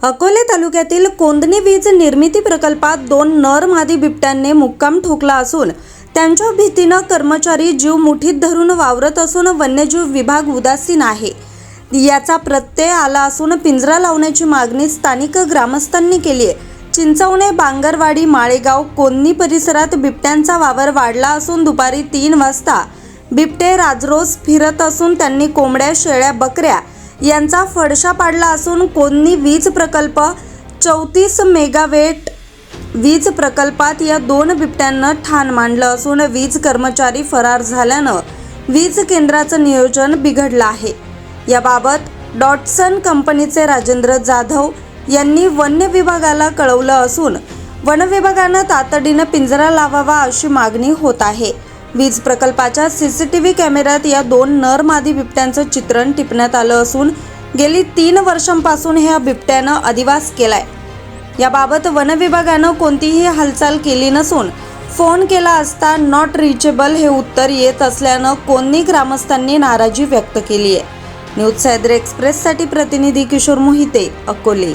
अकोले तालुक्यातील कोंदणी वीज निर्मिती प्रकल्पात दोन नर मादी बिबट्यांनी मुक्काम ठोकला असून त्यांच्या भीतीनं कर्मचारी जीव मुठीत धरून वावरत असून वन्यजीव विभाग उदासीन आहे. याचा प्रत्यय आला असून पिंजरा लावण्याची मागणी स्थानिक ग्रामस्थांनी केली आहे. चिंचवणे बांगरवाडी माळेगाव कोंदणी परिसरात बिबट्यांचा वावर वाढला असून दुपारी तीन वाजता बिबटे राजरोस फिरत असून त्यांनी कोंबड्या शेळ्या बकऱ्या यांचा फडशा पाडला असून कोन्नी वीज प्रकल्प चौतीस मेगावेट वीज प्रकल्पात या दोन बिबट्यांना ठाण मांडलं असून वीज कर्मचारी फरार झाल्यानं वीज केंद्राचं नियोजन बिघडलं आहे. याबाबत डॉटसन कंपनीचे राजेंद्र जाधव यांनी वन्य विभागाला कळवलं असून वन विभागानं तातडीनं पिंजरा लावावा अशी मागणी होत आहे. वीज प्रकल्पाच्या सीसीटीव्ही कॅमेऱ्यात या दोन नर मादी बिबट्यांचं चित्रण टिपण्यात आलं असून गेली तीन वर्षांपासून ह्या बिबट्यानं अधिवास केलाय. याबाबत वनविभागानं कोणतीही हालचाल केली नसून फोन केला असता नॉट रिचेबल हे उत्तर येत असल्यानं कोन्नी ग्रामस्थांनी नाराजी व्यक्त केली आहे न्यूज सह्याद्री एक्सप्रेससाठी प्रतिनिधी किशोर मोहिते अकोले.